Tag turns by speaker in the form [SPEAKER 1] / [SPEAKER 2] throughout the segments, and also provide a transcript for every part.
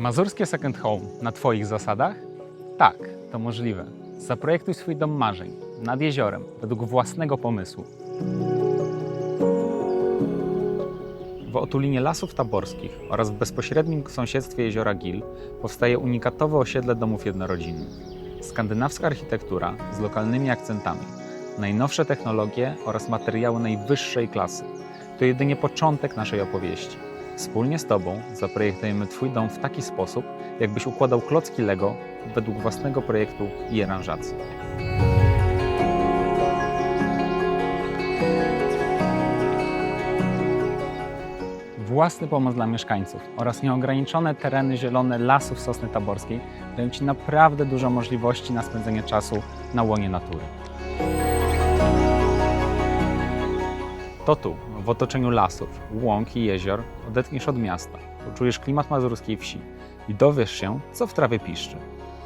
[SPEAKER 1] Mazurskie second home na Twoich zasadach? Tak, to możliwe. Zaprojektuj swój dom marzeń nad jeziorem według własnego pomysłu. W otulinie Lasów Taborskich oraz w bezpośrednim sąsiedztwie jeziora Gil powstaje unikatowe osiedle domów jednorodzinnych. Skandynawska architektura z lokalnymi akcentami, najnowsze technologie oraz materiały najwyższej klasy. To jedynie początek naszej opowieści. Wspólnie z Tobą zaprojektujemy Twój dom w taki sposób, jakbyś układał klocki Lego według własnego projektu i aranżacji. Własny pomoc dla mieszkańców oraz nieograniczone tereny zielone lasów Sosny Taborskiej dają Ci naprawdę dużo możliwości na spędzenie czasu na łonie natury. To tu, w otoczeniu lasów, łąk i jezior, odetchniesz od miasta, poczujesz klimat mazurskiej wsi i dowiesz się, co w trawie piszczy.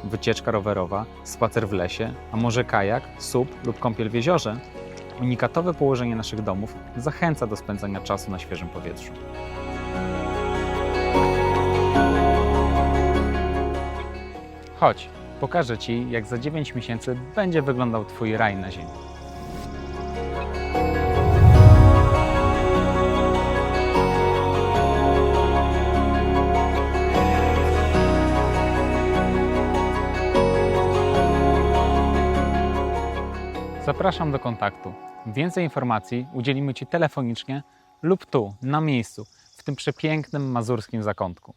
[SPEAKER 1] Wycieczka rowerowa, spacer w lesie, a może kajak, sup lub kąpiel w jeziorze? Unikatowe położenie naszych domów zachęca do spędzania czasu na świeżym powietrzu. Chodź, pokażę Ci, jak za 9 miesięcy będzie wyglądał Twój raj na ziemi. Zapraszam do kontaktu. Więcej informacji udzielimy Ci telefonicznie lub tu, na miejscu, w tym przepięknym mazurskim zakątku.